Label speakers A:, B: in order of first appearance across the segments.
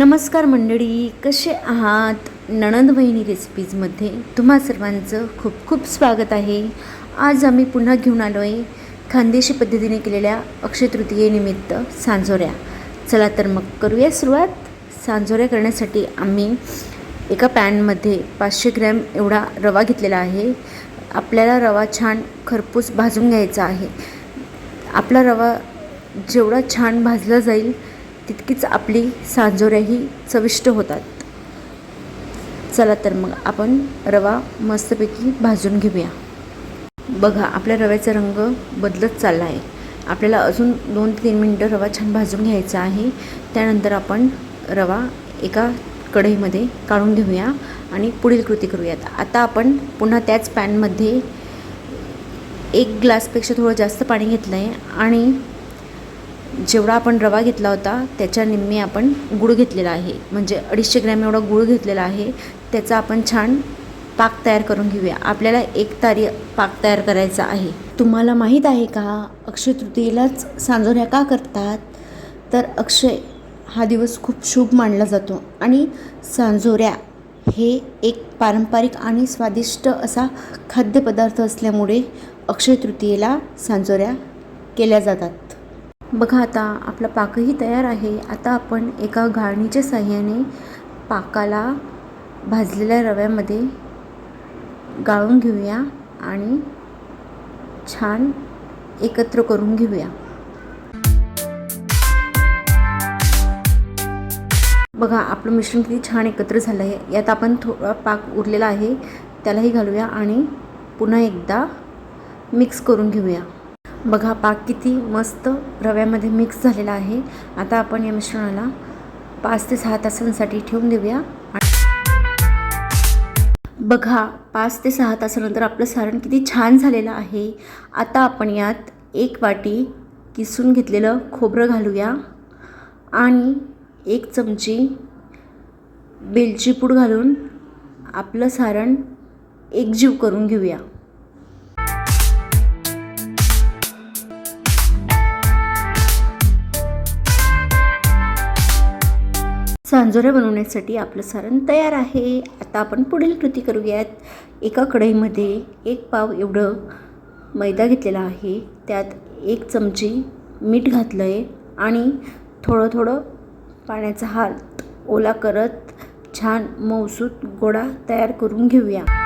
A: नमस्कार मंडळी कसे आहात? नणंद वहिनी रेसिपीजमध्ये तुम्हा सर्वांचं खूप खूप स्वागत आहे. आज आम्ही पुन्हा घेऊन आलो आहे खानदेशी पद्धतीने केलेल्या अक्षय तृतीयेनिमित्त सांजोऱ्या. चला तर मग करूया सुरुवात. सांजोऱ्या करण्यासाठी आम्ही एका पॅनमध्ये पाचशे ग्रॅम एवढा रवा घेतलेला आहे. आपल्याला रवा छान खरपूस भाजून घ्यायचा आहे. आपला रवा जेवढा छान भाजला जाईल तितकीच आपली सांजोऱ्याही चविष्ट होतात. चला तर मग आपण रवा मस्तपैकी भाजून घेऊया. बघा आपल्या रव्याचा रंग बदलत चालला आहे आपल्याला अजून दोन ते तीन मिनटं रवा छान भाजून घ्यायचा आहे. त्यानंतर आपण रवा एका कढईमध्ये काढून घेऊया आणि पुढील कृती करूयात. आता आपण पुन्हा त्याच पॅनमध्ये एक ग्लासपेक्षा थोडं जास्त पाणी घेतलं आहे आणि जेवढा आपण रवा घेतला होता त्याच्या निम्मे आपण गूळ घेतलेला आहे. म्हणजे अडीचशे ग्रॅम एवढा गूळ घेतलेला आहे. त्याचा आपण छान पाक तयार करून घेऊया. आपल्याला एक तारी पाक तयार करायचा आहे. तुम्हाला माहीत आहे का अक्षय तृतीयेलाच सांजोऱ्या का करतात? तर अक्षय हा दिवस खूप शुभ मानला जातो. आणि सांजोऱ्या हे एक पारंपरिक आणि स्वादिष्ट असा खाद्यपदार्थ असल्यामुळे अक्षय तृतीयेला सांजोऱ्या केल्या जातात. बघा आता आपला पाकही तयार आहे. आता आपण एका गाळणीच्या साह्याने पाकाला भाजलेल्या रव्यामध्ये गाळून घेऊया आणि छान एकत्र करून घेऊया. बघा आपलं मिश्रण किती छान एकत्र झालं आहे यात आपण थोडा पाक उरलेला आहे त्यालाही घालूया आणि पुन्हा एकदा मिक्स करून घेऊया. बघा पाक किती मस्त रव्यामध्ये मिक्स झालेला आहे. आता आपण या मिश्रणाला पाच ते सहा तासांसाठी ठेवून देऊया. बघा पाच ते सहा तासानंतर आपलं सारण किती छान झालेलं आहे. आता आपण यात एक वाटी किसून घेतलेलं खोबरं घालूया आणि एक चमची वेलची पूड घालून आपलं सारण एकजीव करून घेऊया. सांजोऱ्या बनवण्यासाठी आपलं सारण तयार आहे. आता आपण पुढील कृती करूयात. एका कढईमध्ये एक पाव एवढं मैदा घेतलेला आहे. त्यात एक चमची मीठ घातलं आहे आणि थोडं थोडं पाण्याचा हात. ओला करत छान मऊसूत गोळा तयार करून घेऊया.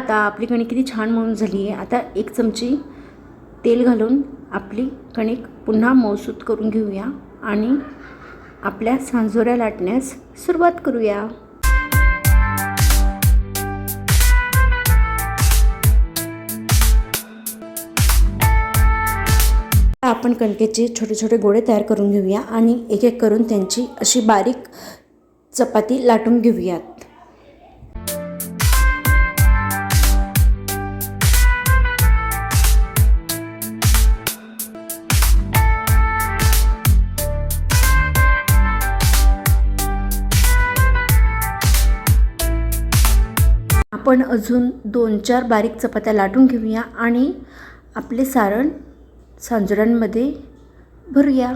A: आता आपली कणिक किती छान मऊन झाली आहे. आता एक चमची तेल घालून आपली कणिक पुन्हा मौसूत करून घेऊया आणि आपल्या सांजोऱ्या लाटण्यास सुरुवात करूया. आपण कणकेचे छोटे छोटे गोळे तयार करून घेऊया आणि एक एक करून त्यांची अशी बारीक चपाती लाटून घेऊयात. आपण अजून दोन चार बारीक चपात्या लाटून घेऊया आणि आपले सारण सांजुरांमध्ये भरूया.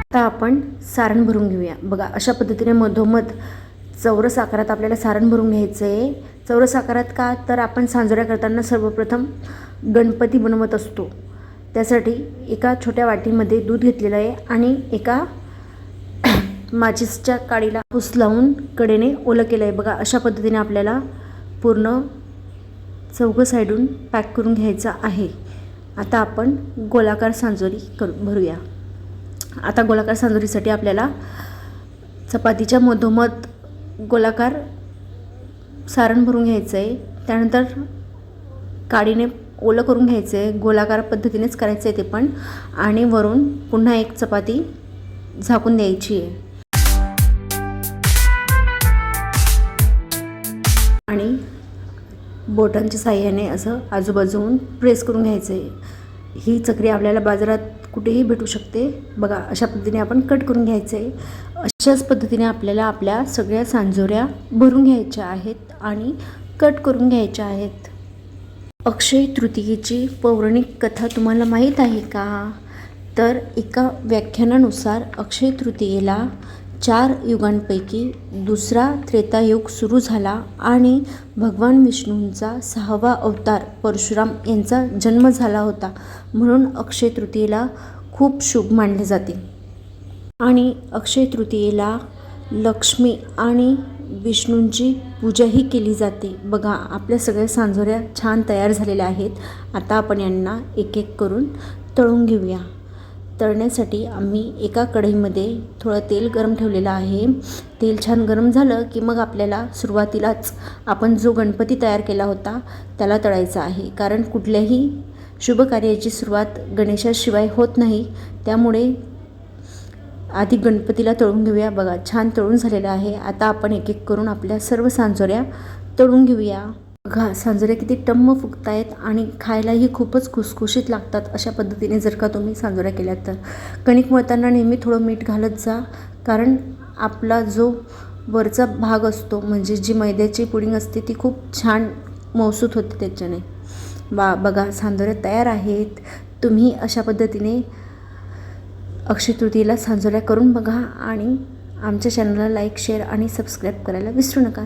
A: आता आपण सारण भरून घेऊया. बघा अशा पद्धतीने मधोमध चौरस आकारात आपल्याला सारण भरून घ्यायचं आहे चौरस आकारात का? तर आपण सांजोऱ्या करताना सर्वप्रथम गणपती बनवत असतो. त्यासाठी एका छोट्या वाटीमध्ये दूध घेतलेलं आहे आणि एका माचिसच्या काडीला पुस लावून कडेने ओलं केलं आहे. बघा अशा पद्धतीने आपल्याला पूर्ण चौघं साईडून पॅक करून घ्यायचं आहे. आता आपण गोलाकार सांजोरी करू भरूया. आता गोलाकार सांजोरीसाठी आपल्याला चपातीच्या मधोमध गोलाकार सारण भरून घ्यायचं आहे. त्यानंतर काडीने ओलं करून घ्यायचं आहे गोलाकार पद्धतीनेच करायचं आहे ते पण. आणि वरून पुन्हा एक चपाती झाकून द्यायची आहे. आणि बोटांच्या साह्याने असं आजूबाजूहून प्रेस करून घ्यायचं. आहे ही चकरी आपल्याला बाजारात कुठेही भेटू शकते. बघा अशा पद्धतीने आपण कट करून घ्यायचं. आहे अशाच पद्धतीने आपल्याला आपल्या सगळ्या सांजोऱ्या भरून घ्यायच्या आहेत आणि कट करून घ्यायच्या आहेत. अक्षय तृतीयेची पौराणिक कथा तुम्हाला माहीत आहे का? तर एका व्याख्यानानुसार अक्षय तृतीयेला चार युगांपैकी दुसरा त्रेतायुग सुरू झाला आणि भगवान विष्णूंचा सहावा अवतार परशुराम यांचा जन्म झाला होता. म्हणून अक्षय तृतीयेला खूप शुभ मानले जाते. आणि अक्षय तृतीयेला लक्ष्मी आणि विष्णूंची पूजाही केली जाते. बघा आपल्या सगळ्या सांजोऱ्या छान तयार झालेल्या आहेत. आता आपण यांना एक एक करून तळून घेऊया. तळण्यासाठी आम्ही एका कढईमध्ये थोडं तेल गरम ठेवलेलं आहे. तेल छान गरम झालं की मग आपल्याला सुरुवातीलाच आपण जो गणपती तयार केला होता त्याला तळायचा आहे. कारण कुठल्याही शुभकार्याची सुरुवात गणेशाशिवाय होत नाही. त्यामुळे आधी गणपतीला तळून घेऊया. बघा छान तळून झालेलं आहे. आता आपण एक एक करून आपल्या सर्व सांजोऱ्या तळून घेऊया. बघा सांजोऱ्या किती टम्म फुगत आहेत आणि खायलाही खूपच खुसखुशीत लागतात अशा पद्धतीने जर का तुम्ही सांजोऱ्या केल्यात तर. कणिक मळताना नेहमी थोडं मीठ घालत जा कारण आपला जो वरचा भाग असतो म्हणजे जी मैद्याची पुडिंग असते ती खूप छान मौसूत होते त्याच्याने. बा बघा सांजोऱ्या तयार आहेत. तुम्ही अशा पद्धतीने अक्षय तृतीयेला सांजोऱ्या करून बघा आणि आमच्या चॅनलला लाईक शेअर आणि सबस्क्राईब करायला विसरू नका.